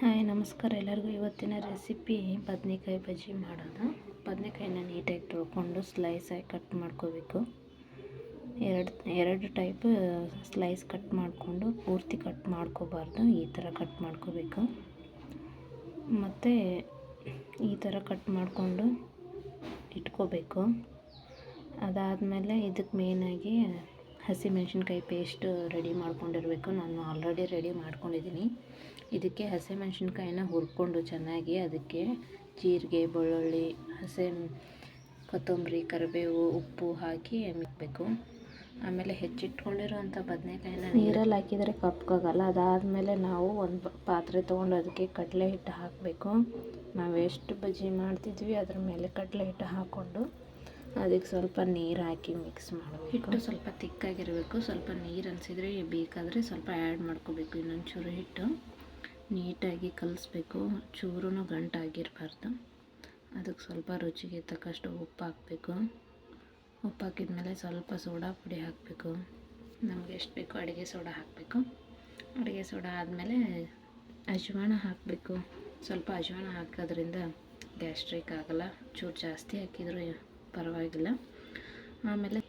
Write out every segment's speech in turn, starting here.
Hi, ನಮಸ್ಕಾರ ಎಲ್ಲರಿಗೂ. ಇವತ್ತಿನ ರೆಸಿಪಿ ಬದನೆಕಾಯಿ ಬಜ್ಜಿ ಮಾಡೋದು. ಬದನೆಕಾಯಿನ ನೀಟಾಗಿ ತೊಳ್ಕೊಂಡು ಸ್ಲೈಸಾಗಿ ಕಟ್ ಮಾಡ್ಕೋಬೇಕು. ಎರಡು ಎರಡು ಟೈಪ್ ಸ್ಲೈಸ್ ಕಟ್ ಮಾಡಿಕೊಂಡು ಪೂರ್ತಿ ಕಟ್ ಮಾಡ್ಕೋಬಾರ್ದು. ಈ ಥರ ಕಟ್ ಮಾಡ್ಕೋಬೇಕು. ಮತ್ತು ಈ ಥರ ಕಟ್ ಮಾಡಿಕೊಂಡು ಇಟ್ಕೋಬೇಕು. ಅದಾದಮೇಲೆ ಇದಕ್ಕೆ ಮೇಯ್ನಾಗಿ ಹಸಿಮೆಣ್ಸಿನ್ಕಾಯಿ ಪೇಸ್ಟ್ ರೆಡಿ ಮಾಡ್ಕೊಂಡಿರಬೇಕು. ನಾನು ಆಲ್ರೆಡಿ ರೆಡಿ ಮಾಡ್ಕೊಂಡಿದ್ದೀನಿ. ಇದಕ್ಕೆ ಹಸಿಮೆಣ್ಸಿನ್ಕಾಯಿನ ಹುರ್ಕೊಂಡು ಚೆನ್ನಾಗಿ ಅದಕ್ಕೆ ಜೀರಿಗೆ, ಬೆಳ್ಳುಳ್ಳಿ, ಹಸಿ ಕೊತ್ತಂಬರಿ, ಕರಿಬೇವು, ಉಪ್ಪು ಹಾಕಿ ಮಿಕ್ಬೇಕು. ಆಮೇಲೆ ಹೆಚ್ಚಿಟ್ಕೊಂಡಿರೋಂಥ ಬದನೆಕಾಯಿನ ನೀರಲ್ಲಿ ಹಾಕಿದರೆ ಕಪ್ಕೋಗಲ್ಲ ಅದಾದಮೇಲೆ ನಾವು ಒಂದು ಪಾತ್ರೆ ತೊಗೊಂಡು ಅದಕ್ಕೆ ಕಡಲೆ ಹಿಟ್ಟು ಹಾಕಬೇಕು. ನಾವು ಎಷ್ಟು ಬಜ್ಜಿ ಮಾಡ್ತಿದ್ವಿ, ಅದ್ರ ಮೇಲೆ ಕಡಲೆ ಹಿಟ್ಟು ಹಾಕ್ಕೊಂಡು ಅದಕ್ಕೆ ಸ್ವಲ್ಪ ನೀರು ಹಾಕಿ ಮಿಕ್ಸ್ ಮಾಡಬೇಕು. ಹಿಟ್ಟು ಸ್ವಲ್ಪ ತಿಕ್ಕಾಗಿರಬೇಕು. ಸ್ವಲ್ಪ ನೀರು ಅನ್ಸಿದ್ರೆ ಬೇಕಾದರೆ ಸ್ವಲ್ಪ ಆ್ಯಡ್ ಮಾಡ್ಕೋಬೇಕು. ಇನ್ನೊಂದು ಚೂರು ಹಿಟ್ಟು ನೀಟಾಗಿ ಕಲಿಸ್ಬೇಕು. ಚೂರೂ ಗಂಟಾಗಿರಬಾರ್ದು. ಅದಕ್ಕೆ ಸ್ವಲ್ಪ ರುಚಿಗೆ ತಕ್ಕಷ್ಟು ಉಪ್ಪು ಹಾಕಬೇಕು. ಉಪ್ಪು ಹಾಕಿದ್ಮೇಲೆ ಸ್ವಲ್ಪ ಸೋಡಾ ಪುಡಿ ಹಾಕಬೇಕು. ನಮಗೆ ಎಷ್ಟು ಬೇಕೋ ಅಡುಗೆ ಸೋಡಾ ಹಾಕಬೇಕು. ಅಡುಗೆ ಸೋಡಾ ಆದಮೇಲೆ ಅಜ್ವಾನ ಹಾಕಬೇಕು. ಸ್ವಲ್ಪ ಅಜ್ವಾನ ಹಾಕೋದ್ರಿಂದ ಗ್ಯಾಸ್ಟ್ರಿಕ್ ಆಗೋಲ್ಲ. ಚೂರು ಜಾಸ್ತಿ ಹಾಕಿದರೂ ಪರವಾಗಿಲ್ಲ. ಆಮೇಲೆ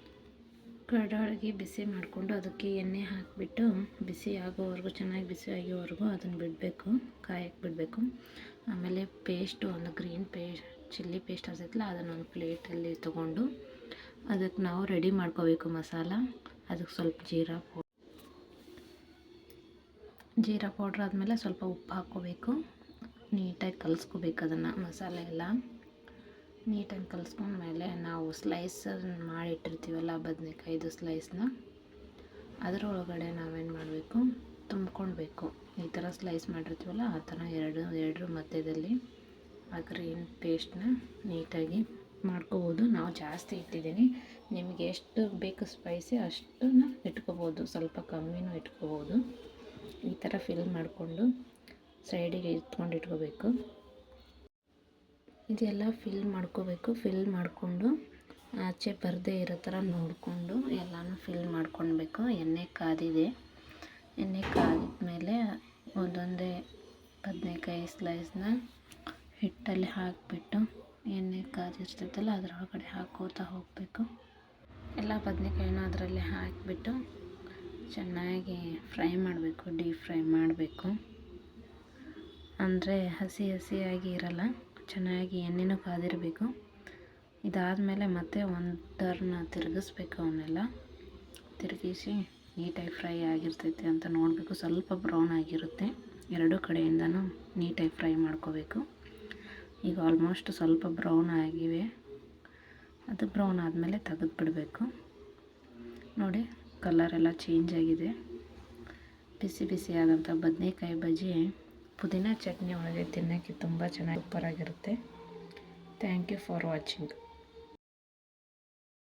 ಕಡಾಳಿಗೆ ಬಿಸಿ ಮಾಡಿಕೊಂಡು ಅದಕ್ಕೆ ಎಣ್ಣೆ ಹಾಕಿಬಿಟ್ಟು ಬಿಸಿ ಆಗೋವರೆಗೂ, ಚೆನ್ನಾಗಿ ಬಿಸಿ ಆಗೋವರೆಗೂ ಅದನ್ನು ಬಿಡಬೇಕು, ಕಾಯಕ್ಕೆ ಬಿಡಬೇಕು. ಆಮೇಲೆ ಪೇಸ್ಟು, ಒಂದು ಗ್ರೀನ್ ಪೇಸ್ಟ್ ಚಿಲ್ಲಿ ಪೇಸ್ಟ್ ಅದನ್ನು ಒಂದು ಪ್ಲೇಟಲ್ಲಿ ತೊಗೊಂಡು ಅದಕ್ಕೆ ನಾವು ರೆಡಿ ಮಾಡ್ಕೋಬೇಕು ಮಸಾಲ. ಅದಕ್ಕೆ ಸ್ವಲ್ಪ ಜೀರಾ ಪೌ, ಜೀರಾ ಪೌಡ್ರ್ ಆದಮೇಲೆ ಸ್ವಲ್ಪ ಉಪ್ಪು ಹಾಕ್ಕೋಬೇಕು. ನೀಟಾಗಿ ಕಲಿಸ್ಕೋಬೇಕು ಅದನ್ನು ಮಸಾಲೆ ಎಲ್ಲ. ನೀಟಾಗಿ ಕಲಿಸ್ಕೊಂಡ್ಮೇಲೆ ನಾವು ಸ್ಲೈಸ್ ಮಾಡಿಟ್ಟಿರ್ತೀವಲ್ಲ, ಬದನೆಕಾಯ್ದು ಸ್ಲೈಸ್ನ, ಅದರೊಳಗಡೆ ನಾವೇನು ಮಾಡಬೇಕು? ತುಂಬ್ಕೊಳ್ಬೇಕು. ಈ ಥರ ಸ್ಲೈಸ್ ಮಾಡಿರ್ತೀವಲ್ಲ, ಆ ಥರ ಎರಡು, ಎರಡರ ಮಧ್ಯದಲ್ಲಿ ಆ ಗ್ರೀನ್ ಪೇಸ್ಟ್ನ ನೀಟಾಗಿ ಮಾಡ್ಕೋಬೋದು. ನಾವು ಜಾಸ್ತಿ ಇಟ್ಟಿದ್ದೀನಿ. ನಿಮಗೆ ಎಷ್ಟು ಬೇಕು ಸ್ಪೈಸಿ ಅಷ್ಟನ್ನು ಇಟ್ಕೋಬೋದು. ಸ್ವಲ್ಪ ಕಮ್ಮಿನೂ ಇಟ್ಕೋಬೋದು. ಈ ಥರ ಫಿಲ್ ಮಾಡಿಕೊಂಡು ಸೈಡಿಗೆ ಇಟ್ಕೊಂಡು ಇಟ್ಕೋಬೇಕು. ಇದೆಲ್ಲ ಫಿಲ್ ಮಾಡ್ಕೋಬೇಕು ಫಿಲ್ ಮಾಡಿಕೊಂಡು ಆಚೆ ಬರದೇ ಇರೋ ಥರ ನೋಡಿಕೊಂಡು ಎಲ್ಲನೂ ಫಿಲ್ ಮಾಡ್ಕೊಳ್ಬೇಕು. ಎಣ್ಣೆ ಕಾದಿದೆ. ಎಣ್ಣೆ ಕಾದಿದ ಮೇಲೆ ಒಂದೊಂದೇ ಬದನೆಕಾಯಿ ಸ್ಲೈಸ್ನ ಹಿಟ್ಟಲ್ಲಿ ಹಾಕಿಬಿಟ್ಟು ಎಣ್ಣೆ ಕಾದಿರ್ತೈತಲ್ಲ ಅದರೊಳಗಡೆ ಹಾಕೋತಾ ಹೋಗಬೇಕು. ಎಲ್ಲ ಬದನೆಕಾಯಿನ ಅದರಲ್ಲಿ ಹಾಕಿಬಿಟ್ಟು ಚೆನ್ನಾಗಿ ಫ್ರೈ ಮಾಡಬೇಕು, ಡೀಪ್ ಫ್ರೈ ಮಾಡಬೇಕು. ಅಂದರೆ ಹಸಿ ಹಸಿಯಾಗಿ ಇರಲ್ಲ. ಚೆನ್ನಾಗಿ ಎಣ್ಣೆನೂ ಕಾದಿರಬೇಕು. ಇದಾದಮೇಲೆ ಮತ್ತೆ ಒಂದು ಟರ್ನ್ ತಿರುಗಿಸ್ಬೇಕು ಅವನ್ನೆಲ್ಲ. ತಿರುಗಿಸಿ ನೀಟಾಗಿ ಫ್ರೈ ಆಗಿರ್ತೈತೆ ಅಂತ ನೋಡಬೇಕು. ಸ್ವಲ್ಪ ಬ್ರೌನ್ ಆಗಿರುತ್ತೆ. ಎರಡೂ ಕಡೆಯಿಂದನೂ ನೀಟಾಗಿ ಫ್ರೈ ಮಾಡ್ಕೋಬೇಕು. ಈಗ ಆಲ್ಮೋಸ್ಟ್ ಸ್ವಲ್ಪ ಬ್ರೌನ್ ಆಗಿವೆ. ಅದು ಬ್ರೌನ್ ಆದಮೇಲೆ ತೆಗೆದು ಬಿಡಬೇಕು ನೋಡಿ, ಕಲರೆಲ್ಲ ಚೇಂಜ್ ಆಗಿದೆ. ಬಿಸಿ ಬಿಸಿಯಾದಂಥ ಬದನೆಕಾಯಿ ಬಜ್ಜಿ ಪುದೀನ ಚಟ್ನಿ ಒಳಗೆ ತಿನ್ನೋಕ್ಕೆ ತುಂಬ ಚೆನ್ನಾಗಿ ಸೂಪರಾಗಿರುತ್ತೆ. Thank you for watching